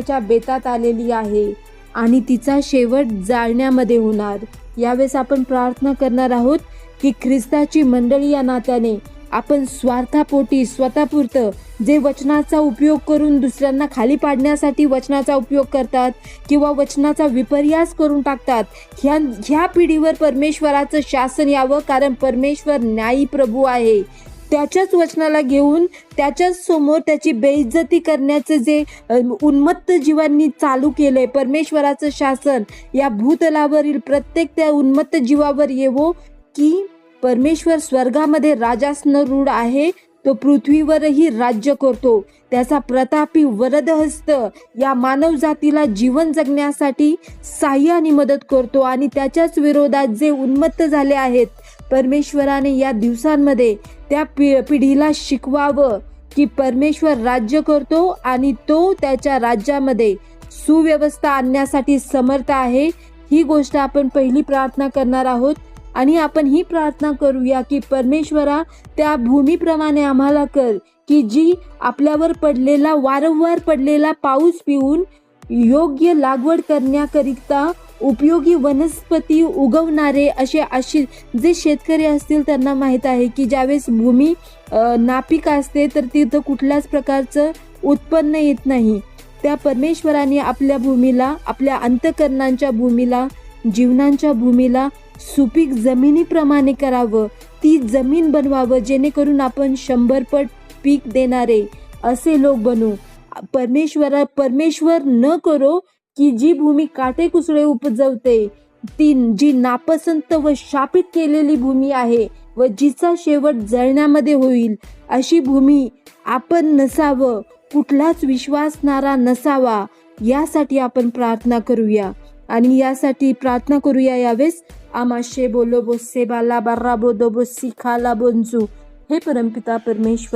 त्याच्या बेतात आलेली आहे आणि तिचा शेवट जाळण्यामध्ये होणार. यावेळेस आपण प्रार्थना करणार आहोत की ख्रिस्ताची मंडळी या नात्याने आपण स्वार्थापोटी स्वतःपुरतं जे वचनाचा उपयोग करून दुसऱ्यांना खाली पाडण्यासाठी वचनाचा उपयोग करतात किंवा वचनाचा विपर्यास करून टाकतात ह्या ह्या पिढीवर परमेश्वराचं शासन यावं कारण परमेश्वर न्यायी प्रभू आहे. त्याच्याच वचनाला घेऊन त्याच्याच समोर त्याची बेइज्जती करण्याचं जे उन्मत्त जीवांनी चालू केलंय परमेश्वराचं शासन या भूतलावरील प्रत्येक त्या उन्मत्त जीवावर येवो की परमेश्वर स्वर्गामध्ये राजासनं रूढ आहे तो पृथ्वीवरही राज्य करतो. त्याचा प्रतापी वरदहस्त या मानवजातीला जीवन जगण्यासाठी साह्य आणि मदत करतो आणि त्याच्याच विरोधात जे उन्मत्त झाले आहेत परमेश्वराने या दिवसांमध्ये त्या पि पिढीला शिकवावं की परमेश्वर राज्य करतो आणि तो त्याच्या राज्यामध्ये सुव्यवस्था आणण्यासाठी समर्थ आहे. ही गोष्ट आपण पहिली प्रार्थना करणार आहोत. आणि आपण ही प्रार्थना करूया की परमेश्वरा त्या भूमीप्रमाणे आम्हाला कर की जी आपल्यावर पडलेला वारंवार पडलेला पाऊस पिऊन योग्य लागवड करण्याकरिता उपयोगी वनस्पती उगवणारे असे असे जे शेतकरी असतील त्यांना माहीत आहे की ज्यावेळेस भूमी नापीक असते तर तिथं कुठल्याच प्रकारचं उत्पन्न येत नाही. त्या परमेश्वराने आपल्या भूमीला आपल्या अंतकरणांच्या भूमीला जीवनांच्या भूमीला सुपीक जमिनीप्रमाणे करावं. ती जमीन बनवावं जेणेकरून आपण शंभर पट पीक देणारे असे लोक बनू. परमेश्वरा परमेश्वर न करो की जी भूमी काटेकुसळे उपजवते. ती जी नापसंत व शापित केलेली भूमी आहे व जिचा शेवट जळण्यामध्ये होईल अशी भूमी आपण नसावं. कुठलाच विश्वासणारा नसावा. यासाठी आपण प्रार्थना करूया. आणि यासाठी प्रार्थना करूया यावेळेस. आमाशे बोलो बोसे बाला बार्रा बोदो बोसी खाला बोंजू. हे परमपिता परमेश्वर